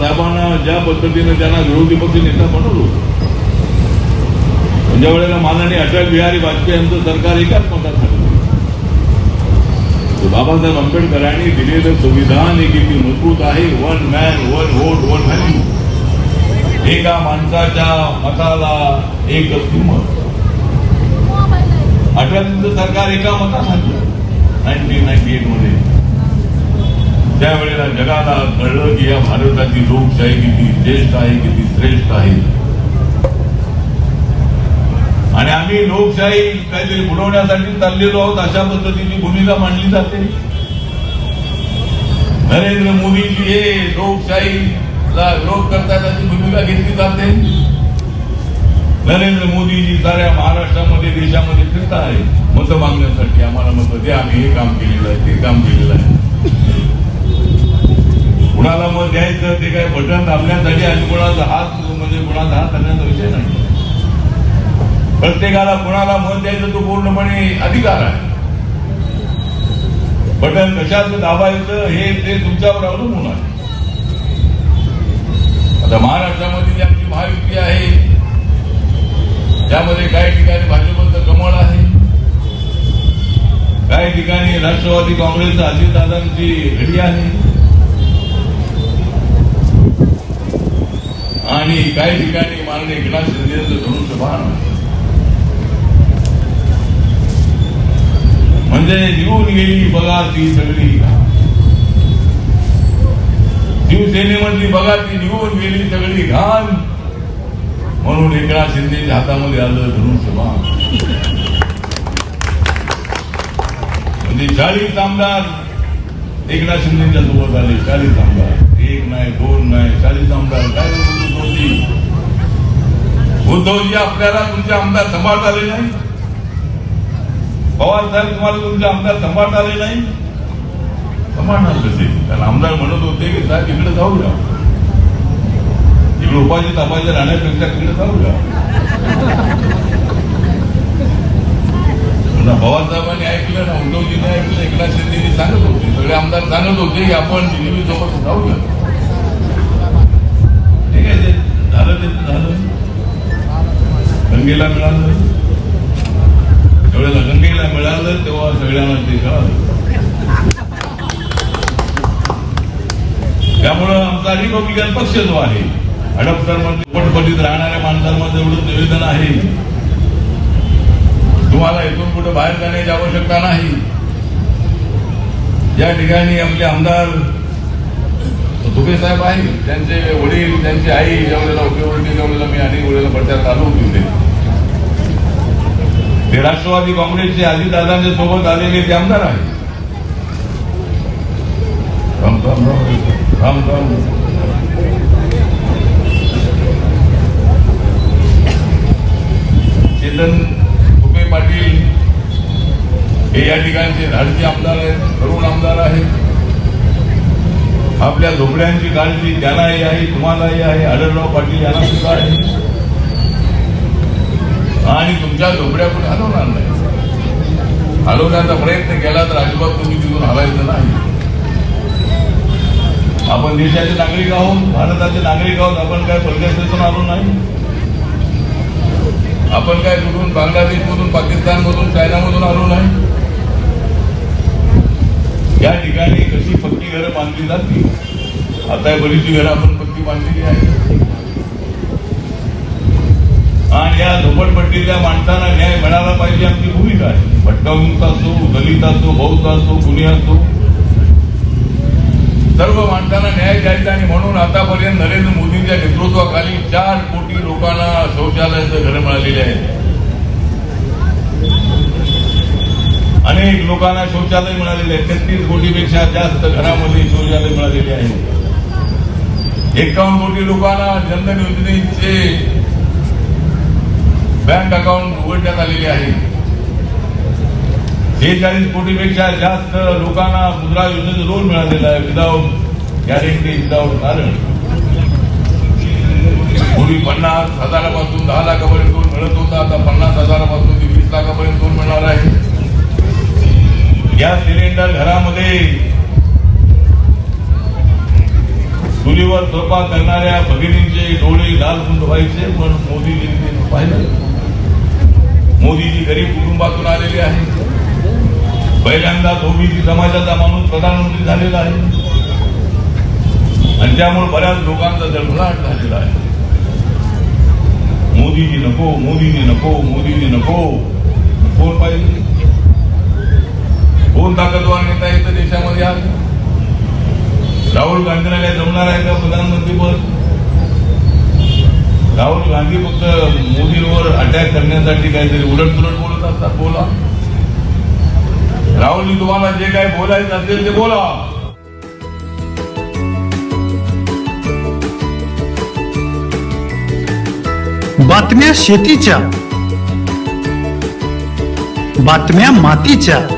साहेबांना ज्या पद्धतीने त्यांना विरोधी पक्ष नेता बनवलं ज्या वेळेला माननीय अटल बिहारी वाजपेयी यांचं सरकार एकाच मतात झालं. बाबासाहेब आंबेडकरांनी दिलेलं संविधान हे किती मजबूत आहे. One man one vote one value एका माणसाच्या मताला एक किंमत अटलजींचं सरकार एका मतात झालं. नाईन्टीन नाईन्टी एटमध्ये. त्यावेळेला जगाला कळलं की या भारताची लोकशाही किती ज्येष्ठ आहे किती श्रेष्ठ आहे. आणि आम्ही लोकशाही काहीतरी बुडवण्यासाठी चाललेलो आहोत अशा पद्धतीची भूमिका मांडली जाते. नरेंद्र मोदीजी हे लोकशाहीला विरोध करतात अशी भूमिका घेतली जाते. नरेंद्र मोदीजी साऱ्या महाराष्ट्रामध्ये देशामध्ये फिरत आहे. मत मागण्यासाठी आम्हाला मत द्या आम्ही हे काम केलेलं आहे ते काम केलेलं आहे. कुणाला मग द्यायचं ते काय बटन दाबण्यासाठी आणि कुणाचा हात म्हणजे कुणाचा हात आणण्याचा विषय नाही. प्रत्येकाला कुणाला मत द्यायचं तो पूर्णपणे अधिकार आहे. बटन कशाचं दाबायचं हे ते तुमच्यावर अवलंबून आहे. आता महाराष्ट्रामध्ये जी आमची महायुती आहे त्यामध्ये काही ठिकाणी भाजपचं कमळ आहे काही ठिकाणी राष्ट्रवादी काँग्रेसचं अजितदादांची घडी आहे आणि काही ठिकाणी माननीय एकनाथ शिंदेचं धनुष्यबाण आहे म्हणजे निघून गेली बघा ती सगळी. शिवसेनेमधली बघा ती निघून गेली सगळी घाण. म्हणून एकनाथ शिंदेच्या हातामध्ये आलं धनुष्यबाण म्हणजे चाळीस आमदार एकनाथ शिंदेच्या सोबत आले चाळीस आमदार. एक नाही दोन नाही चाळीस आमदार. काय? उद्धवजी उद्धवजी आपल्याला तुमचे आमदार सांभाळता आले नाही? पवार साहेब तुम्हाला तुमचे आमदार सांभाळता आले नाही? सांभाळणार कसे? कारण आमदार म्हणत होते की साहेब इकडे जाऊया इकडे उपाशी तपाशी राहण्यापेक्षा तिकडे जाऊया पुन्हा पवार साहेबांनी ऐकलं ना उद्धवजीने ऐकलं एकनाथ शिंदेनी सांगत होते. सगळे आमदार सांगत होते की आपण नेहमी सोबत जाऊया ठीक आहे झालं ते झालं. गंगेला मिळालं. ज्यावेळेला गंगेला मिळालं तेव्हा सगळ्यांना ते कळालं त्यामुळं आमचा रिपब्लिकन पक्ष जो आहे हडपसरमध्ये पटपटीत राहणाऱ्या माणसांमध्ये एवढं निवेदन आहे. तुम्हाला इथून कुठं बाहेर जाण्याची आवश्यकता नाही. या ठिकाणी आपले आमदार दुबे साहेब आहे त्यांचे वडील त्यांची आई जेवढेला उपयोगी होते मी अनेक वेळेला प्रचारात आलो होते ते. राष्ट्रवादी काँग्रेसचे अजितदादांच्या सोबत आलेले ते आमदार आहे चेतन तुपे पाटील हे या ठिकाणचे धाडसी आमदार आहेत तरुण आमदार आहेत आपल्या झोपड्यांची काळजी त्यांनाही आहे तुम्हालाही आहे आढळराव पाटील यांना सुद्धा आहे. आणि तुमच्या झोपड्या पण हलवणार नाही? हलवण्याचा प्रयत्न केला तर अजिबात तुम्ही तिथून हलायचं नाही. आपण देशाचे नागरिक आहोत भारताचे नागरिक आहोत आपण काय परदेशातून आलो नाही? आपण काय कुठून बांगलादेशमधून पाकिस्तानमधून चायनामधून आलो नाही? या ठिकाणी कशी पक्की घरं बांधली जातील? आता बरीचशी घरं आपण पक्की बांधलेली आहे आणि या झोपडपट्टीतल्या माणसांना न्याय मिळाला पाहिजे आमची भूमिका आहे. भटकामुक्त असो दलित असो बौद्ध असो गुन्हे असो. सर्व माणसांना न्याय द्यायचा आणि म्हणून आतापर्यंत नरेंद्र मोदींच्या नेतृत्वाखाली चार कोटी लोकांना शौचालयाचं घर मिळालेले आहेत. अनेक लोकांना शौचालय मिळालेले आहे तेहतीस कोटीपेक्षा जास्त घरामध्ये शौचालय मिळालेले आहे एक्कावन्न कोटी लोकांना जनधन योजनेचे बँक अकाउंट उघडण्यात आलेले आहे. शेहेचाळीस कोटीपेक्षा जास्त लोकांना मुद्रा योजनेचं लोन मिळालेलं आहे. विदाऊट गॅरंटी विदाऊट कारण पूर्वी पन्नास हजारापासून दहा लाखापर्यंत लोन मिळत होता. आता पन्नास हजारापासून ते वीस लाखापर्यंत लोन मिळणार आहे. गॅस सिलेंडर घरामध्ये चुलीवर चुलीवर स्वयंपाक करणाऱ्या भगिनींचे डोळे लाल गुंड व्हायचे पण मोदीजींनी पाहिलं. मोदीजी गरीब कुटुंबातून आलेले आहे पहिल्यांदा ओबीसी समाजाचा माणूस प्रधानमंत्री झालेला आहे. आणि त्यामुळे बऱ्याच लोकांचा जळफळाट झालेला आहे. मोदीजी नको मोदीजी नको मोदीजी नको. कोण पाहिजे? कोण ताकदवार नेता येतं देशामध्ये आज राहुल गांधीला काय जमणार आहे का प्रधानमंत्रीपद राहुल गांधी फक्त मोदींवर अटॅक करण्यासाठी काहीतरी उलट तुलट बोलत असतात. बोला. राहुलजी तुम्हाला जे काही बोलायचं असेल ते बोला. बातम्या शेतीच्या. बातम्या मातीच्या.